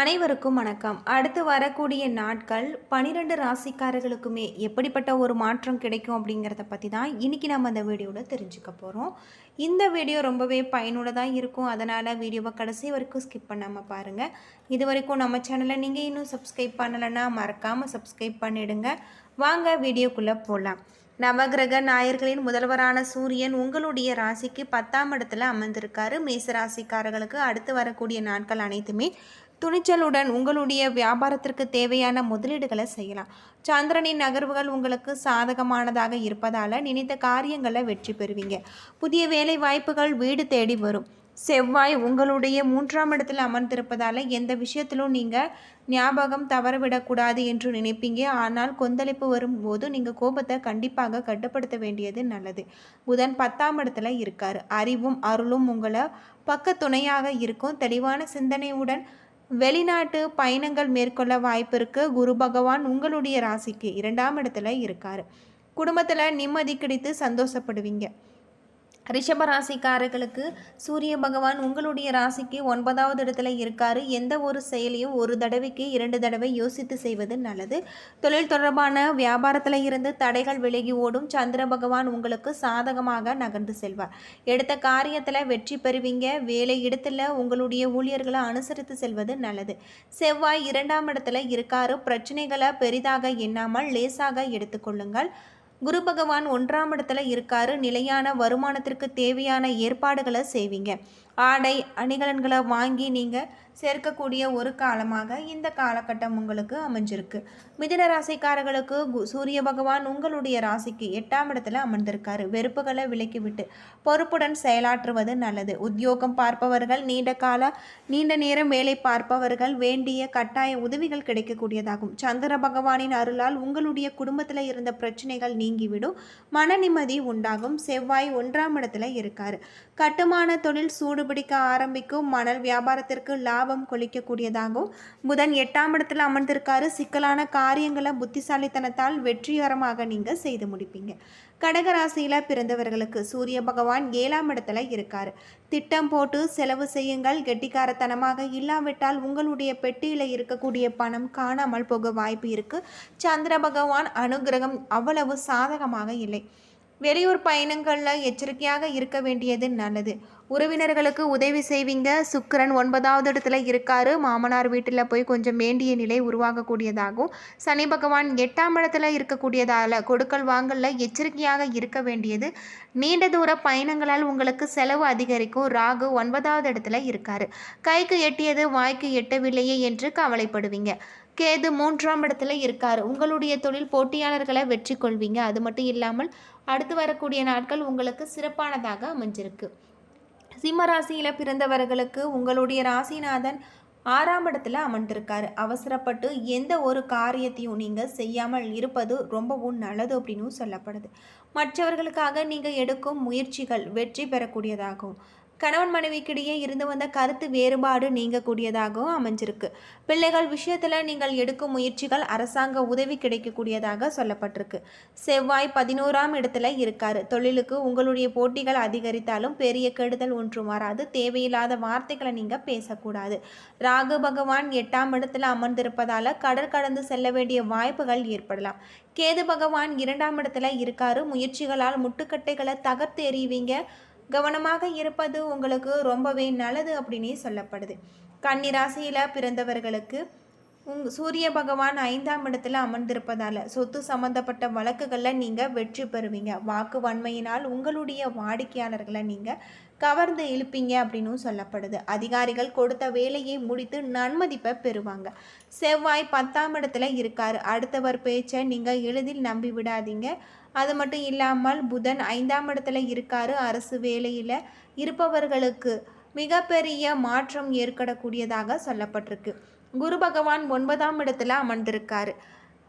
அனைவருக்கும் வணக்கம். அடுத்து வரக்கூடிய நாட்கள் பனிரெண்டு ராசிக்காரர்களுக்குமே எப்படிப்பட்ட ஒரு மாற்றம் கிடைக்கும் அப்படிங்கிறத பற்றி தான் இன்றைக்கி நம்ம அந்த வீடியோவில் தெரிஞ்சுக்க போகிறோம் இந்த வீடியோ ரொம்பவே பயனுள்ளதாக இருக்கும். அதனால் வீடியோவை கடைசி வரைக்கும் ஸ்கிப் பண்ணாமல் பாருங்கள் இது வரைக்கும் நம்ம சேனலை நீங்கள் இன்னும் சப்ஸ்கிரைப் பண்ணலைன்னா மறக்காமல் சப்ஸ்கிரைப் பண்ணிவிடுங்க வாங்க வீடியோக்குள்ளே போகலாம் நவகிரக நாயர்களின் முதல்வரான சூரியன் உங்களுடைய ராசிக்கு பத்தாம் இடத்துல அமர்ந்திருக்காரு. மேச ராசிக்காரர்களுக்கு அடுத்து வரக்கூடிய நாட்கள் அனைத்துமே துணிச்சலுடன் உங்களுடைய வியாபாரத்திற்கு தேவையான முதலீடுகளை செய்யலாம். சந்திரனின் நகர்வுகள் உங்களுக்கு சாதகமானதாக இருப்பதால் நினைத்த காரியங்களை வெற்றி பெறுவீங்க. புதிய வேலை வாய்ப்புகள் வீடு தேடி வரும். செவ்வாய் உங்களுடைய மூன்றாம் இடத்தில் அமர்ந்திருப்பதால் எந்த விஷயத்திலும் நீங்கள் ஞாபகம் தவறவிடக்கூடாது என்று நினைப்பீங்க. ஆனால் கொந்தளிப்பு வரும்போது நீங்கள் கோபத்தை கண்டிப்பாக கட்டுப்படுத்த வேண்டியது நல்லது. புதன் பத்தாம் இடத்துல இருக்கார். அறிவும் அருளும் உங்களை பக்க துணையாக இருக்கும். தெளிவான சிந்தனையுடன் வெளிநாட்டு பயணங்கள் மேற்கொள்ள வாய்ப்பு இருக்குது குரு பகவான் உங்களுடைய ராசிக்கு இரண்டாம் இடத்துல இருக்கார். குடும்பத்தில் நிம்மதி கிடைத்து சந்தோஷப்படுவீங்க. ரிஷப ராசிக்காரர்களுக்கு சூரிய பகவான் உங்களுடைய ராசிக்கு ஒன்பதாவது இடத்துல இருக்காரு. எந்த ஒரு செயலையும் ஒரு தடவைக்கு இரண்டு தடவை யோசித்து செய்வது நல்லது. தொழில் தொடர்பான வியாபாரத்தில் இருந்து தடைகள் விலகி ஓடும். சந்திர பகவான் உங்களுக்கு சாதகமாக நகர்ந்து செல்வார். எடுத்த காரியத்தில் வெற்றி பெறுவீங்க. வேலை இடத்துல உங்களுடைய ஊழியர்களை அனுசரித்து செல்வது நல்லது. செவ்வாய் இரண்டாம் இடத்துல இருக்காரு. பிரச்சனைகளை பெரிதாக எண்ணாமல் லேசாக எடுத்துக்கொள்ளுங்கள். குரு பகவான் ஒன்றாம் இடத்துல இருக்காரு. நிலையான வருமானத்திற்கு தேவையான ஏற்பாடுகளை செய்வீங்க. ஆடை அணிகலன்களை வாங்கி நீங்கள் சேர்க்கக்கூடிய ஒரு காலமாக இந்த காலகட்டம் உங்களுக்கு அமைஞ்சிருக்கு. மிதின ராசிக்காரர்களுக்கு சூரிய பகவான் உங்களுடைய ராசிக்கு எட்டாம் இடத்துல அமர்ந்திருக்காரு. வெறுப்புகளை விலக்கிவிட்டு பொறுப்புடன் செயலாற்றுவது நல்லது. உத்தியோகம் பார்ப்பவர்கள் நீண்ட கால நீண்ட நேரம் வேலை பார்ப்பவர்கள் வேண்டிய கட்டாய உதவிகள் கிடைக்கக்கூடியதாகும். சந்திர பகவானின் அருளால் உங்களுடைய குடும்பத்தில் இருந்த பிரச்சனைகள் நீங்கிவிடும். மன நிம்மதி உண்டாகும். செவ்வாய் ஒன்றாம் இடத்துல இருக்காரு. கட்டுமான தொழில் சூடு சூடுபிடிக்க ஆரம்பிக்கும் மணல் வியாபாரத்திற்கு லாபம் கொளிக்கக்கூடியதாகும் புதன் எட்டாம் இடத்துல அமர்ந்திருக்காரு. சிக்கலான காரியங்களை புத்திசாலித்தனத்தால் வெற்றிகரமாக நீங்கள் செய்து முடிப்பீங்க. கடகராசியில் பிறந்தவர்களுக்கு சூரிய பகவான் ஏழாம் இடத்துல இருக்கார். திட்டம் போட்டு செலவு செய்யுங்கள். கெட்டிக்காரத்தனமாக இல்லாவிட்டால் உங்களுடைய பெட்டியில் இருக்கக்கூடிய பணம் காணாமல் போக வாய்ப்பு இருக்குது சந்திர பகவான் அனுகிரகம் அவ்வளவு சாதகமாக இல்லை. வெளியூர் பயணங்களில் எச்சரிக்கையாக இருக்க வேண்டியது நல்லது. உறவினர்களுக்கு உதவி செய்வீங்க. சுக்கரன் ஒன்பதாவது இடத்துல இருக்காரு. மாமனார் வீட்டில் போய் கொஞ்சம் வேண்டிய நிலை உருவாகக்கூடியதாகும். சனி பகவான் எட்டாம் இடத்துல இருக்கக்கூடியதால் கொடுக்கல் வாங்கல்ல எச்சரிக்கையாக இருக்க வேண்டியது. நீண்ட தூர பயணங்களால் உங்களுக்கு செலவு அதிகரிக்கும். ராகு ஒன்பதாவது இடத்துல இருக்காரு. கைக்கு எட்டியது வாய்க்கு எட்டவில்லையே என்று கவலைப்படுவீங்க. கேது மூன்றாம் இடத்துல இருக்கார். உங்களுடைய தொழில் போட்டியாளர்களை வெற்றி கொள்வீங்க அது மட்டும் இல்லாமல் அடுத்து வரக்கூடிய நாட்கள் உங்களுக்கு சிறப்பானதாக அமைஞ்சிருக்கு. சிம்மராசியில் பிறந்தவர்களுக்கு உங்களுடைய ராசிநாதன் ஆறாம் இடத்துல அமர்ந்திருக்காரு. அவசரப்பட்டு எந்த ஒரு காரியத்தையும் நீங்கள் செய்யாமல் இருப்பது ரொம்பவும் நல்லது அப்படின்னு சொல்லப்படுது. மற்றவர்களுக்காக நீங்கள் எடுக்கும் முயற்சிகள் வெற்றி பெறக்கூடியதாகும். கணவன் மனைவிக்கிடையே இருந்து வந்த கருத்து வேறுபாடு நீங்கக்கூடியதாகவும் அமைஞ்சிருக்கு. பிள்ளைகள் விஷயத்தில் நீங்கள் எடுக்கும் முயற்சிகள் அரசாங்க உதவி கிடைக்கக்கூடியதாக சொல்லப்பட்டிருக்கு. செவ்வாய் பதினோராம் இடத்துல இருக்காரு. தொழிலுக்கு உங்களுடைய போட்டிகள் அதிகரித்தாலும் பெரிய கெடுதல் ஒன்றும் வராது. தேவையில்லாத வார்த்தைகளை நீங்கள் பேசக்கூடாது. ராகு பகவான் எட்டாம் இடத்துல அமர்ந்திருப்பதால் கடற்கடந்து செல்ல வேண்டிய வாய்ப்புகள் ஏற்படலாம். கேது பகவான் இரண்டாம் இடத்துல இருக்காரு. முயற்சிகளால் முட்டுக்கட்டைகளை தகர்த்து எறிவீங்க. கவனமாக இருப்பது உங்களுக்கு ரொம்பவே நல்லது அப்படின்னே சொல்லப்படுது. கன்னிராசியில் பிறந்தவர்களுக்கு உங் சூரிய பகவான் ஐந்தாம் இடத்துல அமர்ந்திருப்பதால் சொத்து சம்பந்தப்பட்ட வழக்குகளில் நீங்கள் வெற்றி பெறுவீங்க. வாக்கு வன்மையினால் உங்களுடைய வாடிக்கையாளர்களை நீங்கள் கவர்ந்து இழுப்பீங்க அப்படின்னும் சொல்லப்படுது. அதிகாரிகள் கொடுத்த வேலையை முடித்து நன்மதிப்பை பெறுவாங்க. செவ்வாய் பத்தாம் இடத்துல இருக்கார். அடுத்தவர் பேச்சை நீங்கள் எளிதில் நம்பி விடாதீங்க அது மட்டும் இல்லாமல் புதன் ஐந்தாம் இடத்துல இருக்காரு. அரசு வேலையில் இருப்பவர்களுக்கு மிகப்பெரிய மாற்றம் ஏற்படக்கூடியதாக சொல்லப்பட்டிருக்கு. குரு பகவான் ஒன்பதாம் இடத்துல அமர்ந்திருக்காரு.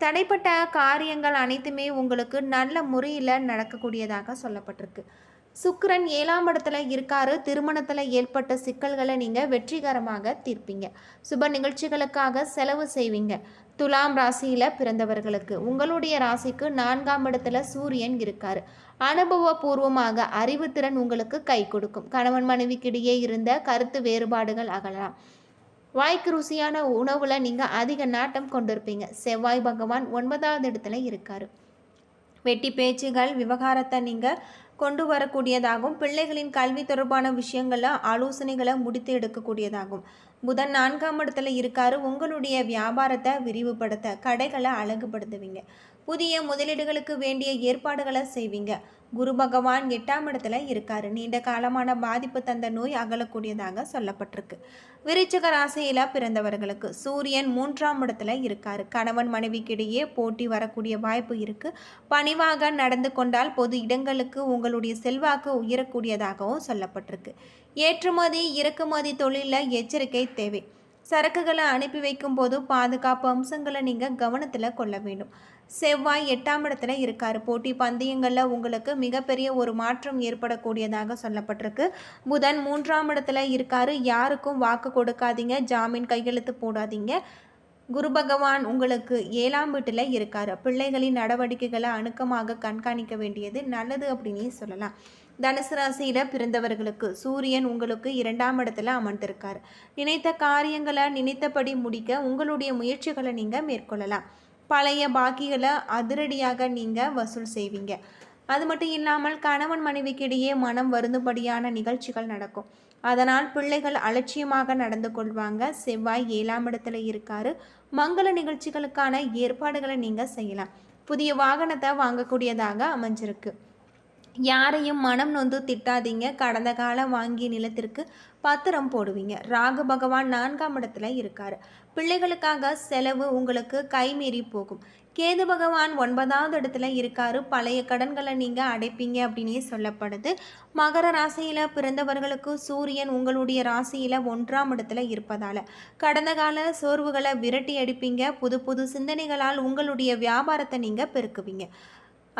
தடைப்பட்ட காரியங்கள் அனைத்துமே உங்களுக்கு நல்ல முறையில் நடக்கக்கூடியதாக சொல்லப்பட்டிருக்கு. சுக்கரன் ஏழாம் இடத்துல இருக்காரு. திருமணத்தில் ஏற்பட்ட சிக்கல்களை நீங்கள் வெற்றிகரமாக தீர்ப்பீங்க. சுப நிகழ்ச்சிகளுக்காக செலவு செய்வீங்க. துலாம் ராசியில் பிறந்தவர்களுக்கு. உங்களுடைய ராசிக்கு நான்காம் இடத்துல சூரியன் இருக்கார். அனுபவபூர்வமாக அறிவுத்திறன் உங்களுக்கு கை கொடுக்கும். கணவன் மனைவிக்கிடையே இருந்த கருத்து வேறுபாடுகள் அகலாம் வாய்க்கு ருசியான உணவில் நீங்கள் அதிக நாட்டம் கொண்டிருப்பீங்க. செவ்வாய் பகவான் ஒன்பதாவது இடத்துல இருக்கார். வெட்டி பேச்சுகள் விவகாரத்தை நீங்கள் கொண்டு வரக்கூடியதாகும் பிள்ளைகளின் கல்வி தொடர்பான விஷயங்களில் ஆலோசனைகளை முடித்து எடுக்கக்கூடியதாகும். புதன் நான்காம் இடத்துல இருக்காரு. உங்களுடைய வியாபாரத்தை விரிவுபடுத்த கடைகளை அழகுபடுத்துவீங்க. புதிய முதலீடுகளுக்கு வேண்டிய ஏற்பாடுகளை செய்வீங்க. குரு பகவான் எட்டாம் இடத்துல இருக்காரு. நீண்ட காலமான பாதிப்பு தந்த நோய் அகலக்கூடியதாக சொல்லப்பட்டிருக்கு. விருச்சிக ராசியில பிறந்தவர்களுக்கு சூரியன் மூன்றாம் இடத்துல இருக்காரு. கணவன் மனைவிக்கிடையே போட்டி வரக்கூடிய வாய்ப்பு இருக்கு. பணிவாக நடந்து கொண்டால் பொது இடங்களுக்கு உங்களுடைய செல்வாக்கு உயரக்கூடியதாகவும் சொல்லப்பட்டிருக்கு. ஏற்றுமதி இறக்குமதி தொழிலில் எச்சரிக்கை தேவை. சரக்குகளை அனுப்பி வைக்கும் போது பாதுகாப்பு அம்சங்களை நீங்கள் கவனத்தில் கொள்ள வேண்டும். செவ்வாய் எட்டாம் இடத்துல இருக்கார். போட்டி பந்தயங்களில் உங்களுக்கு மிகப்பெரிய ஒரு மாற்றம் ஏற்படக்கூடியதாக சொல்லப்பட்டிருக்கு. புதன் மூன்றாம் இடத்துல இருக்கார். யாருக்கும் வாக்கு கொடுக்காதீங்க. ஜாமீன் கையெழுத்து போடாதீங்க. குரு பகவான் உங்களுக்கு ஏழாம் வீட்டில் இருக்கார். பிள்ளைகளின் நடவடிக்கைகளை அணுக்கமாக கண்காணிக்க வேண்டியது நல்லது அப்படின்னே சொல்லலாம். தனுசு ராசியில் பிறந்தவர்களுக்கு சூரியன் உங்களுக்கு இரண்டாம் இடத்துல அமர்ந்திருக்கார். நினைத்த காரியங்களை நினைத்தபடி முடிக்க உங்களுடைய முயற்சிகளை நீங்கள் மேற்கொள்ளலாம். பழைய பாக்கிகளை அதிரடியாக நீங்கள் வசூல் செய்வீங்க. அது மட்டும் இல்லாமல் கணவன் மனைவிக்கிடையே மனம் வருந்துபடியான நிகழ்ச்சிகள் நடக்கும். அதனால் பிள்ளைகள் அலட்சியமாக நடந்து கொள்வாங்க. செவ்வாய் ஏழாம் இடத்துல இருக்காரு. மங்கள நிகழ்ச்சிகளுக்கான ஏற்பாடுகளை நீங்கள் செய்யலாம். புதிய வாகனத்தை வாங்கக்கூடியதாக அமைஞ்சிருக்கு. யாரையும் மனம் நொந்து திட்டாதீங்க. கடந்த காலம் வாங்கிய நிலத்திற்கு பத்திரம் போடுவீங்க. ராகு பகவான் நான்காம் இடத்துல இருக்கார். பிள்ளைகளுக்காக செலவு உங்களுக்கு கைமீறி போகும். கேது பகவான் ஒன்பதாவது இடத்துல இருக்காரு. பழைய கடன்களை நீங்கள் அடைப்பீங்க அப்படின்னே சொல்லப்படுது. மகர ராசியில் பிறந்தவர்களுக்கு சூரியன் உங்களுடைய ராசியில் ஒன்றாம் இடத்துல இருப்பதால் கடந்த கால சோர்வுகளை விரட்டி அடிப்பீங்க. புது புது சிந்தனைகளால் உங்களுடைய வியாபாரத்தை நீங்கள் பெருக்குவீங்க.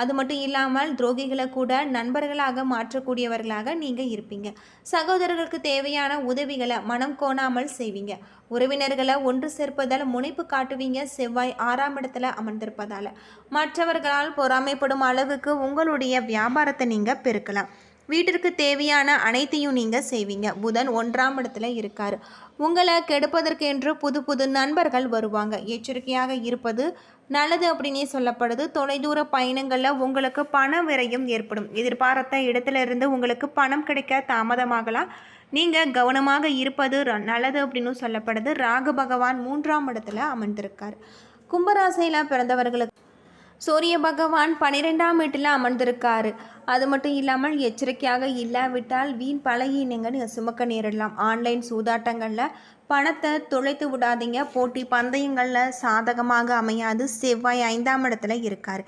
அது மட்டும் இல்லாமல் துரோகிகளை கூட நண்பர்களாக மாற்றக்கூடியவர்களாக நீங்கள் இருப்பீங்க. சகோதரர்களுக்கு தேவையான உதவிகளை மனம் கோணாமல் செய்வீங்க. உறவினர்களை ஒன்று சேர்ப்பதால் முனைப்பு காட்டுவீங்க. செவ்வாய் ஆறாம் இடத்துல அமர்ந்திருப்பதால். மற்றவர்களால் பொறாமைப்படும் அளவுக்கு உங்களுடைய வியாபாரத்தை நீங்கள் பெருக்கலாம். வீட்டிற்கு தேவையான அனைத்தையும் நீங்கள் செய்வீங்க. புதன் ஒன்றாம் இடத்துல இருக்கார். உங்களை கெடுப்பதற்கு என்று புது புது நண்பர்கள் வருவாங்க. எச்சரிக்கையாக இருப்பது நல்லது அப்படின்னே சொல்லப்படுது. தொலைதூர பயணங்களில் உங்களுக்கு பண விரயம் ஏற்படும். எதிர்பார்த்த இடத்துல இருந்து உங்களுக்கு பணம் கிடைக்க தாமதமாகலாம். நீங்கள் கவனமாக இருப்பது நல்லது அப்படின்னு சொல்லப்படுது. ராகு பகவான் மூன்றாம் இடத்துல அமர்ந்திருக்கார். கும்பராசையில் பிறந்தவர்களுக்கு சூரிய பகவான் பன்னிரெண்டாம் வீட்டில் அமர்ந்திருக்காரு. அது மட்டும் இல்லாமல் எச்சரிக்கையாக இல்லாவிட்டால் வீண் பழகினங்கன்னு நீங்கள் சுமக்க நேரிடலாம். ஆன்லைன் சூதாட்டங்களில் பணத்தை தொலைத்து விடாதீங்க. போட்டி பந்தயங்களில் சாதகமாக அமையாது. செவ்வாய் ஐந்தாம் இடத்துல இருக்கார்.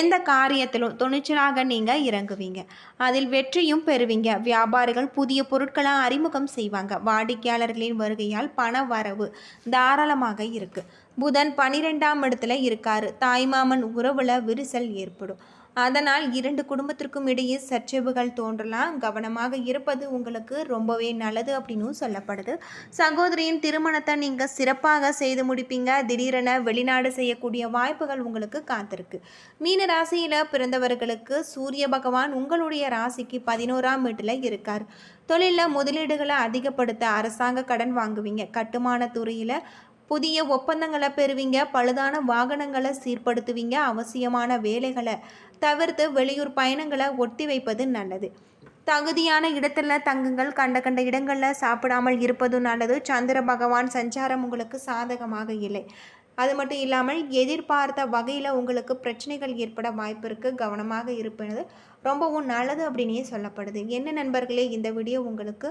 எந்த காரியத்திலும் துணிச்சலாக நீங்கள் இறங்குவீங்க. அதில் வெற்றியும் பெறுவீங்க. வியாபாரிகள் புதிய பொருட்களை அறிமுகம் செய்வாங்க. வாடிக்கையாளர்களின் வருகையால் பண வரவு தாராளமாக இருக்குது புதன் பனிரெண்டாம் இடத்துல இருக்கார். தாய்மாமன் உறவில் விரிசல் ஏற்படும். அதனால் இரண்டு குடும்பத்திற்கும் இடையே சர்ச்சைவுகள் தோன்றலாம். கவனமாக இருப்பது உங்களுக்கு ரொம்பவே நல்லது அப்படின்னு சொல்லப்படுது. சகோதரியின் திருமணத்தை நீங்கள் சிறப்பாக செய்து முடிப்பீங்க. திடீரென வெளிநாடு செய்யக்கூடிய வாய்ப்புகள் உங்களுக்கு காத்திருக்கு. மீன ராசியில் பிறந்தவர்களுக்கு சூரிய பகவான் உங்களுடைய ராசிக்கு பதினோராம் வீட்டில் இருக்கார். தொழிலில் முதலீடுகளை அதிகப்படுத்த அரசாங்க கடன் வாங்குவீங்க. கட்டுமான துறையில் புதிய ஒப்பந்தங்களை பெறுவீங்க பழுதான வாகனங்களை சீர்படுத்துவீங்க அவசியமான வேலைகளை தவிர்த்து வெளியூர் பயணங்களை ஒட்டி வைப்பது நல்லது. தகுதியான இடத்துல தங்குங்கள் கண்ட கண்ட இடங்களில் சாப்பிடாமல் இருப்பதும் நல்லது. சந்திர பகவான் சஞ்சாரம் உங்களுக்கு சாதகமாக இல்லை. அது மட்டும் இல்லாமல் எதிர்பார்த்த வகையில் உங்களுக்கு பிரச்சனைகள் ஏற்பட வாய்ப்பு இருக்குது கவனமாக இருப்பது ரொம்பவும் நல்லது அப்படின்னே சொல்லப்படுது. என்ன நண்பர்களே இந்த வீடியோ உங்களுக்கு